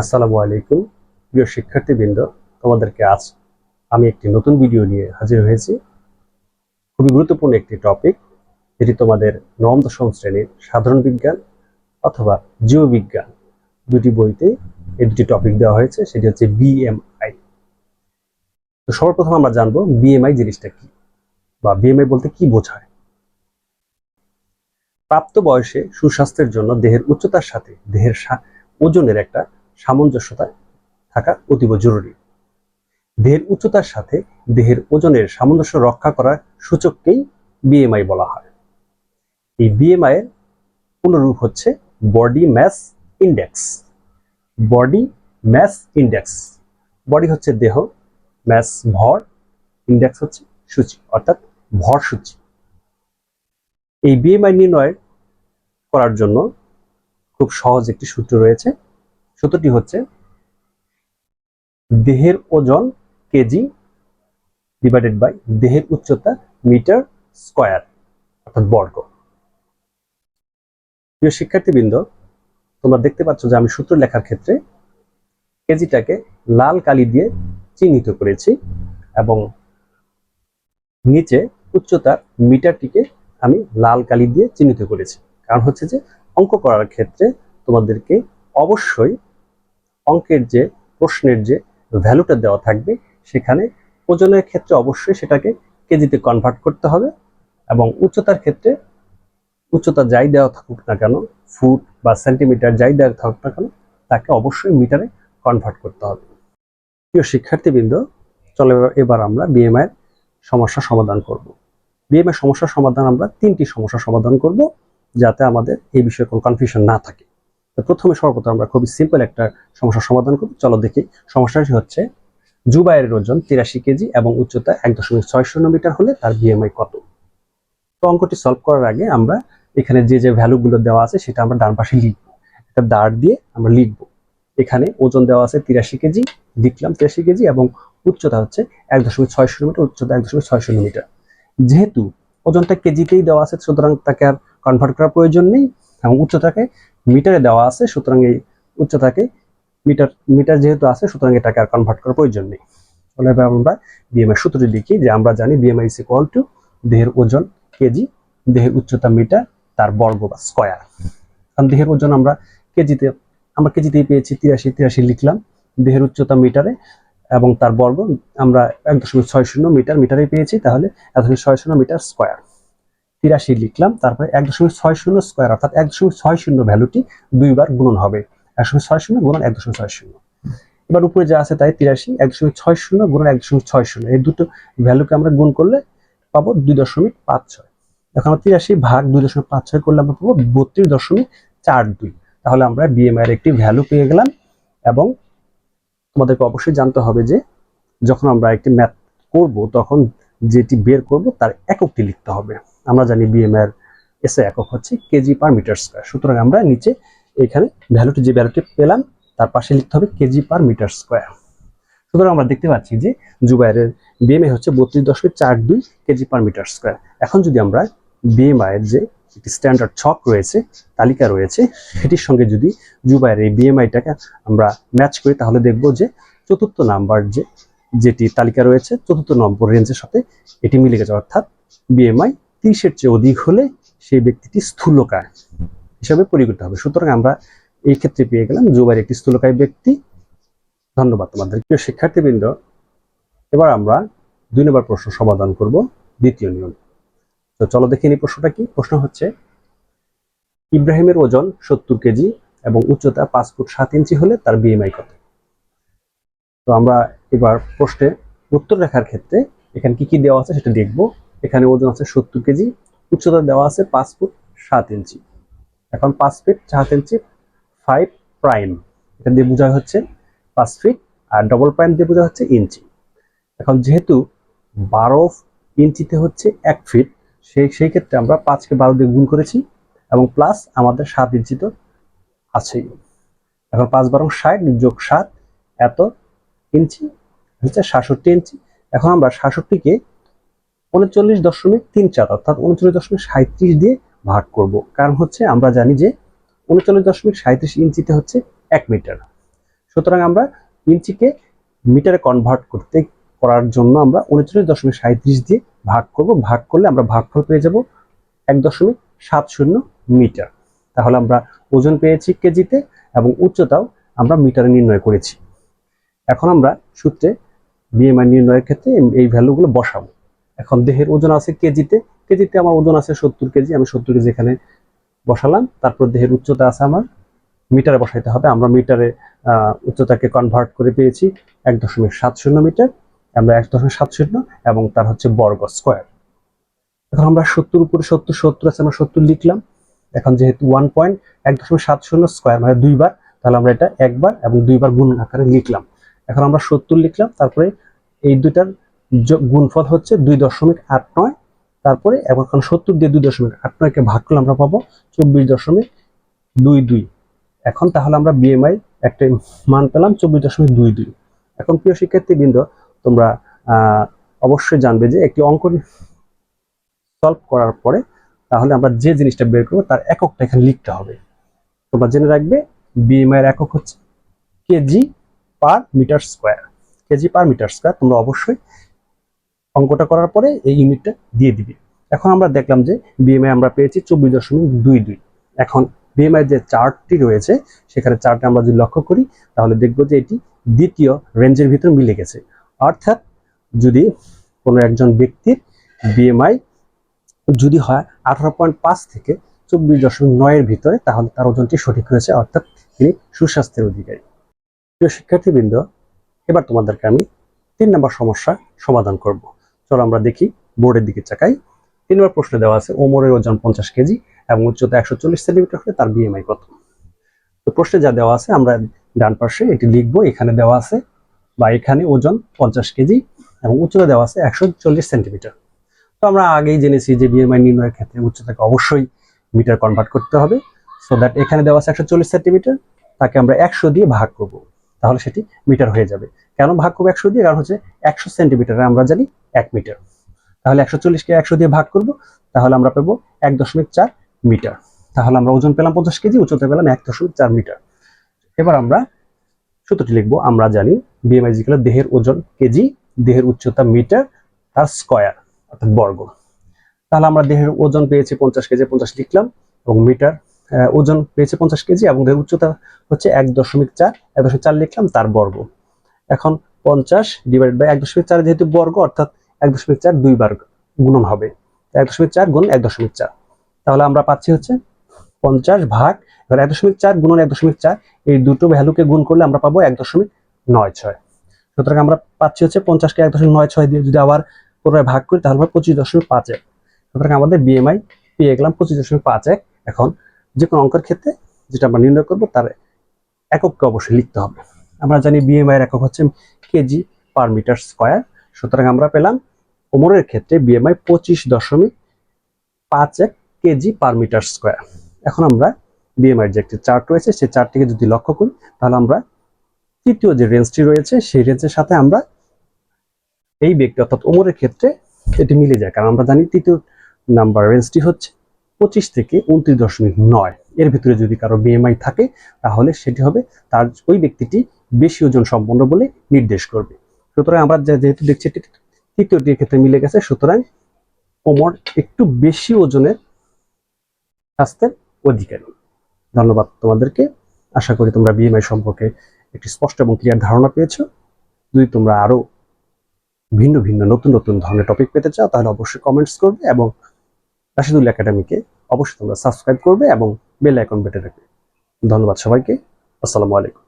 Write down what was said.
আসসালামু আলাইকুম। প্রিয় শিক্ষার্থীবৃন্দ, তোমাদেরকে আজ আমি একটি নতুন ভিডিও নিয়ে হাজির হয়েছি। খুবই গুরুত্বপূর্ণ একটি টপিক যেটি তোমাদের নবম দশম শ্রেণির সাধারণ বিজ্ঞান অথবা জীববিজ্ঞান দুটি বইতে এই দুটি টপিক দেওয়া হয়েছে, সেটি হচ্ছে বিএমআই তো সর্বপ্রথম আমরা জানব বিএমআই জিনিসটা কি, বা বিএমআই বলতে কি বোঝায়। প্রাপ্ত বয়সে সুস্বাস্থ্যের জন্য দেহের উচ্চতার সাথে দেহের ওজনের একটা সামঞ্জস্যতা থাকা অতীব জরুরি। দেহের উচ্চতার সাথে দেহের ওজনের সামঞ্জস্য রক্ষা করার সূচককেই বিএমআই বলা হয়। এই বিএমআই এর পুনরূপ হচ্ছে body mass index body mass index body হচ্ছে দেহ ম্যাস ভর ইন্ডেক্স হচ্ছে সূচি, অর্থাৎ ভর সূচি। এই বিএমআই নির্ণয় করার জন্য খুব সহজ একটি সূত্র রয়েছে। সূত্রটি হচ্ছে দেহের ওজন কেজি ডিভাইডেড বাই দেহের উচ্চতা মিটার স্কয়ার অর্থাৎ বর্গ। প্রিয় শিক্ষার্থীবৃন্দ, তোমরা দেখতে পাচ্ছ যে আমি সূত্র লেখার ক্ষেত্রে কেজিটাকে লাল কালি দিয়ে চিহ্নিত করেছি এবং নিচে উচ্চতার মিটারটিকে আমি লাল কালি দিয়ে চিহ্নিত করেছি। কারণ হচ্ছে যে অঙ্ক করার ক্ষেত্রে তোমাদেরকে অবশ্যই অঙ্কের যে, প্রশ্নের যে ভ্যালুটা দেওয়া থাকবে, সেখানে ওজনের ক্ষেত্রে অবশ্যই সেটাকে কেজিতে কনভার্ট করতে হবে এবং উচ্চতার ক্ষেত্রে উচ্চতা যাই দেওয়া থাকুক না কেন ফুট বা সেন্টিমিটার যাই দেওয়া থাকুক না কেন, তাকে অবশ্যই মিটারে কনভার্ট করতে হবে। প্রিয় শিক্ষার্থীবৃন্দ, চলে এবার- আমরা বিএমআই এর সমস্যা সমাধান করব। বিএমআই সমস্যার সমাধান আমরা তিনটি সমস্যা সমাধান করব, যাতে আমাদের এই বিষয়ে কোনো কনফিউশন না থাকে। তো প্রথমে সর্বপ্রথম আমরা খুবই সিম্পল একটা সমস্যার সমাধান করব। চলো দেখি। সমস্যাটি হচ্ছে জুবাইয়ের ওজন তিরাশি কেজি এবং উচ্চতা এক দশমিক ছয় শূন্য মিটার হলে তার বিএমআই কত? তো অঙ্কটি সলভ করার আগে আমরা এখানে যে যে ভ্যালুগুলো দেওয়া আছে সেটা আমরা ডান পাশে লিখব। একটা দাঁড় দিয়ে আমরা লিখব। এখানে ওজন দেওয়া আছে তিরাশি কেজি, লিখলাম তিরাশি কেজি এবং উচ্চতা হচ্ছে এক দশমিক ছয় শূন্য মিটার, উচ্চতা এক দশমিক ছয় শূন্য মিটার। যেহেতু ওজনটা কেজিতেই দেওয়া আছে, সুতরাং তাকে আর কনভার্ট করার প্রয়োজন নেই। এবং উচ্চতাকে মিটারে দেওয়া আছে, সুতরাং এই উচ্চতাকে মিটার মিটার যেহেতু আছে, সুতরাং এটাকে আর কনভার্ট করার প্রয়োজন নেই। তাহলে এবার আমরা বিএমআই সূত্রটি লিখি যে আমরা জানি বিএমআই ইজ ইকুয়াল টু দেহের ওজন কেজি, দেহের উচ্চতা মিটার, তার বর্গ বা স্কয়ার কারণ দেহের ওজন আমরা কেজিতে, আমরা কেজিতেই পেয়েছি, তিরাশি তিরাশি লিখলাম। দেহের উচ্চতা মিটারে এবং তার বর্গ, আমরা এক দশমিক ছয় শূন্য মিটার মিটারে পেয়েছি, তাহলে এক দশমিক ছয় শূন্য মিটার স্কয়ার তিরাশি লিখলাম, তারপরে এক দশমিক ছয় শূন্য স্কয়ার অর্থাৎ এক দশমিক ছয় শূন্য ভ্যালুটি দুইবার গুণন হবে। এক দশমিক ছয় শূন্য গুণন এক দশমিক ছয় শূন্য। এবার উপরে যা আছে তাই তিরাশি, এক দশমিক ছয় শূন্য গুণন এক দশমিক ছয় শূন্য। এই দুটো ভ্যালুকে আমরা গুণ করলে পাবো দুই দশমিক পাঁচ ছয়। এখন তিরাশি ভাগ দুই দশমিক পাঁচ ছয় করলে আমরা পাবো বত্রিশ দশমিক চার দুই। তাহলে আমরা বিএমআই এর একটি ভ্যালু পেয়ে গেলাম এবং তোমাদেরকে অবশ্যই জানতে হবে যে যখন আমরা একটি ম্যাথ করব, তখন যেটি বের করব তার এককটি লিখতে হবে। আমরা জানি বিএমআই এর এসে একক হচ্ছে কেজি পার মিটার স্কয়ার সুতরাং আমরা নিচে এখানে ভ্যালুটি যে ভ্যালুটি পেলাম, তার পাশে লিখতে হবে কেজি পার মিটার স্কয়ার সুতরাং আমরা দেখতে পাচ্ছি যে জুবাইরের বিএমআই হচ্ছে বত্রিশ দশমিক চার দুই কেজি পার মিটার স্কোয়ার এখন যদি আমরা বিএমআই এর যে একটি স্ট্যান্ডার্ড ছক রয়েছে, তালিকা রয়েছে, সেটির সঙ্গে যদি জুবাইয়ের এই বিএমআইটাকে আমরা ম্যাচ করি, তাহলে দেখব যে চতুর্থ নাম্বার যে, যেটি তালিকা রয়েছে, চতুর্থ নম্বর রেঞ্জের সাথে এটি মিলে গেছে, অর্থাৎ বিএমআই তিরিশের চেয়ে অধিক হলে সেই ব্যক্তিটি স্থূলকায় হিসাবে পরিগণিত হবে। সুতরাং আমরা এই ক্ষেত্রে পেয়ে গেলাম জুবাইয়ের একটি স্থূলকায় ব্যক্তি। ধন্যবাদ তোমাদের। প্রিয় শিক্ষার্থীবৃন্দ, এবার আমরা দুই নম্বর প্রশ্ন সমাধান করব, দ্বিতীয় নিয়ম। তো চলো দেখে নিই প্রশ্নটা কি। প্রশ্ন হচ্ছে, ইব্রাহিমের ওজন সত্তর কেজি এবং উচ্চতা পাঁচ ফুট সাত ইঞ্চি হলে তার বিএমআই কত? তো আমরা এবার প্রশ্নে উত্তর লেখার ক্ষেত্রে এখানে কি কি দেওয়া আছে সেটা দেখব। এখানে ওজন আছে সত্তর কেজি, উচ্চতা দেওয়া আছে পাঁচ ফুট সাত ইঞ্চি। এখন পাঁচ ফিট সাত ইঞ্চি ফাইভ প্রাইম এটা দিয়ে বোঝা হচ্ছে পাঁচ ফিট আর ডবল প্রাইম দিয়ে বোঝা হচ্ছে ইঞ্চি। এখন যেহেতু বারো ইঞ্চিতে হচ্ছে এক ফিট সেই সেই ক্ষেত্রে আমরা পাঁচকে বারো দিয়ে গুণ করেছি এবং প্লাস আমাদের সাত ইঞ্চি তো আছেই। এখন পাঁচ বারো ষাট যোগ সাত এত ইঞ্চি, হচ্ছে সাতষট্টি ইঞ্চি। এখন আমরা সাতষট্টিকে উনচল্লিশ দশমিক তিন চার, অর্থাৎ উনচল্লিশ দশমিক সাঁত্রিশ দিয়ে ভাগ করব। কারণ হচ্ছে আমরা জানি যে উনচল্লিশ দশমিক সাঁত্রিশ ইঞ্চিতে হচ্ছে এক মিটার। সুতরাং আমরা ইঞ্চিকে মিটারে কনভার্ট করতে, করার জন্য আমরা উনচল্লিশ দশমিক সাঁত্রিশ দিয়ে ভাগ করব। ভাগ করলে আমরা ভাগফল পেয়ে যাব এক দশমিক সাত শূন্য মিটার। তাহলে আমরা ওজন পেয়েছি কেজিতে এবং উচ্চতাও আমরা মিটারে নির্ণয় করেছি। এখন আমরা সূত্রে বিএমআই নির্ণয়ের ক্ষেত্রে এই- ভ্যালুগুলো বসাবো। এখন দেহের ওজন আছে কেজিতে কেজিতে আমার ওজন আছে সত্তর কেজি, আমি সত্তর কেজি এখানে বসালাম। তারপর দেহের উচ্চতা আছে আমার মিটারে বসাইতে হবে। আমরা মিটারে উচ্চতাকে কনভার্ট করে পেয়েছি এক দশমিক সাত শূন্য মিটার। আমরা এক দশমিক সাত শূন্য এবং তার হচ্ছে বর্গ স্কোয়ার এখন আমরা সত্তর উপরে সত্তর সত্তর আছে, আমরা সত্তর লিখলাম। এখন যেহেতু ওয়ান পয়েন্ট এক দশমিক সাত শূন্য স্কোয়ার মানে দুইবার, তাহলে আমরা এটা একবার এবং দুইবার গুণ আকারে লিখলাম। এখন আমরা সত্তর লিখলাম, তারপরে এই দুইটার যোগ- গুণফল হচ্ছে দুই দশমিক আট নয়। তারপরে এখন সত্তর দিয়ে দুই দশমিক আট নয়কে ভাগ করলে আমরা পাবো চব্বিশ দশমিক দুই দুই। এখন তাহলে আমরা বিএমআই একটা মান পেলাম চব্বিশ দশমিক দুই দুই। এখন প্রিয় শিক্ষার্থীবৃন্দ, তোমরা অবশ্যই জানবে যে একটি অঙ্ক সলভ করার পরে তাহলে আমরা যে জিনিসটা বের করব তার এককটা এখানে লিখতে হবে। তোমরা জেনে রাখবে বিএমআই এর একক হচ্ছে KG per metre square. KG per metre square তোমরা অবশ্যই অঙ্কটা করার পরে এই ইউনিটটা দিয়ে দিবে। এখন আমরা দেখলাম যে বিএমআই আমরা পেয়েছি চব্বিশ দশমিক দুই দুই। এখন বিএমআই যে চার্টটি রয়েছে, সেখানে চার্টে আমরা যদি লক্ষ্য করি, তাহলে দেখব যে এটি দ্বিতীয় রেঞ্জের ভিতর মিলে গেছে। অর্থাৎ যদি কোনো একজন ব্যক্তির বিএমআই যদি হয় আঠারো পয়েন্ট পাঁচ থেকে চব্বিশ দশমিক নয়ের ভিতরে, তাহলে তার ওজনটি সঠিক হয়েছে, অর্থাৎ তিনি সুস্বাস্থ্যের অধিকারী। প্রিয় শিক্ষার্থীবৃন্দ, এবার তোমাদেরকে আমি তিন নম্বর সমস্যা সমাধান করব। চলো আমরা দেখি, বোর্ডের দিকে চাকাই। তিন নম্বর প্রশ্নে দেওয়া আছে, ওমরের ওজন পঞ্চাশ কেজি এবং উচ্চতা একশো চল্লিশ সেন্টিমিটার হলে তার বিএমআই কত? তো প্রশ্নে যা দেওয়া আছে, আমরা ডান পাশে এটি লিখব, এখানে দেওয়া আছে, বা এখানে ওজন পঞ্চাশ কেজি এবং উচ্চতা দেওয়া আছে একশো চল্লিশ সেন্টিমিটার। তো আমরা আগেই জেনেছি যে বিএমআই নির্ণয়ের ক্ষেত্রে উচ্চতাকে অবশ্যই মিটার কনভার্ট করতে হবে সো দ্যাট এখানে দেওয়া আছে একশো চল্লিশ সেন্টিমিটার, তাকে আমরা একশো দিয়ে ভাগ করব। তাহলে সেটি মিটার হয়ে যাবে। কেন ভাগ করব একশো দিয়ে? কারণ হচ্ছে একশো সেন্টিমিটার আমরা জানি এক মিটার। তাহলে একশো চল্লিশকে একশো দিয়ে ভাগ করব, তাহলে আমরা পাবো এক দশমিক চার মিটার। তাহলে আমরা ওজন পেলাম পঞ্চাশ কেজি, উচ্চতা পেলাম এক দশমিক চার মিটার। এবার আমরা সূত্রটি লিখব, আমরা জানি বিএমআই জিকেল দেহের ওজন কেজি, দেহের উচ্চতা মিটার তার স্কয়ার, অর্থাৎ বর্গ। তাহলে আমরা দেহের ওজন পেয়েছি পঞ্চাশ কেজি, পঞ্চাশ লিখলাম এবং মিটার ওজন পেয়েছে পঞ্চাশ কেজি এবং দেহের উচ্চতা হচ্ছে এক দশমিক চার এক দশমিক চার লিখলাম তার বর্গ এখন পঞ্চাশ ডিভাইড বাই এক দশমিক চার যেহেতু বর্গ অর্থাৎ এক দশমিক চার দুই দুইবার গুণন হবে এক দশমিক চার গুণ এক দশমিক চার তাহলে আমরা পাচ্ছি হচ্ছে পঞ্চাশ ভাগ এবার এক দশমিক চার গুণন এক দশমিক চার এই দুটো ভ্যালুকে গুণ করলে আমরা পাবো এক দশমিক নয় ছয় সুতরাং আমরা পাচ্ছি হচ্ছে পঞ্চাশকে এক দশমিক নয় ছয় দিয়ে যদি আবার পুনরায় ভাগ করি তাহলে পঁচিশ দশমিক পাঁচ এক সুতরাং আমাদের বিএমআই পেয়ে গেলাম পঁচিশ দশমিক পাঁচ এক এখন যে কোনো অঙ্কের ক্ষেত্রে যেটা আমরা নির্ণয় করব, তার একককে অবশ্যই লিখতে হবে। আমরা জানি বিএমআই এর একক হচ্ছে কেজি পার মিটার স্কয়ার সুতরাং আমরা পেলাম ওমরের ক্ষেত্রে বিএমআই পঁচিশ দশমিক পাঁচ এক কেজি পার মিটার স্কয়ার এখন আমরা বিএমআই যে একটি চার্ট রয়েছে, সেই চার্টটিকে যদি লক্ষ্য করি, তাহলে আমরা তৃতীয় যে রেঞ্জটি রয়েছে, সেই রেঞ্জের সাথে আমরা এই ব্যক্তি অর্থাৎ ওমরের ক্ষেত্রে এটি মিলে যায়। কারণ আমরা জানি তৃতীয় নাম্বার রেঞ্জটি হচ্ছে পঁচিশ থেকে উনত্রিশ দশমিক নয়। এর ভিতরে যদি কারও বিএমআই থাকে, তাহলে সেটি হবে তার ওই ব্যক্তিটি বেশি ওজন সম্পন্ন বলে নির্দেশ করবে। সুতরাং আমরা যেহেতু দেখছি এটি তৃতীয়টির ক্ষেত্রে মিলে গেছে, সুতরাং ওমর একটু বেশি ওজনের স্বাস্থ্যের অধিকারী। ধন্যবাদ তোমাদেরকে। আশা করি তোমরা বিএমআই সম্পর্কে একটি স্পষ্ট এবং ক্লিয়ার ধারণা পেয়েছ। যদি তোমরা আরও ভিন্ন ভিন্ন, নতুন নতুন ধরনের টপিক পেতে চাও, তাহলে অবশ্যই কমেন্টস করবে এবং রাশিদুল একাডেমিকে অবশ্যই তোমরা সাবস্ক্রাইব করবে এবং বেল আইকন বেটে রাখবে ধন্যবাদ সবাইকে। আসসালামু আলাইকুম।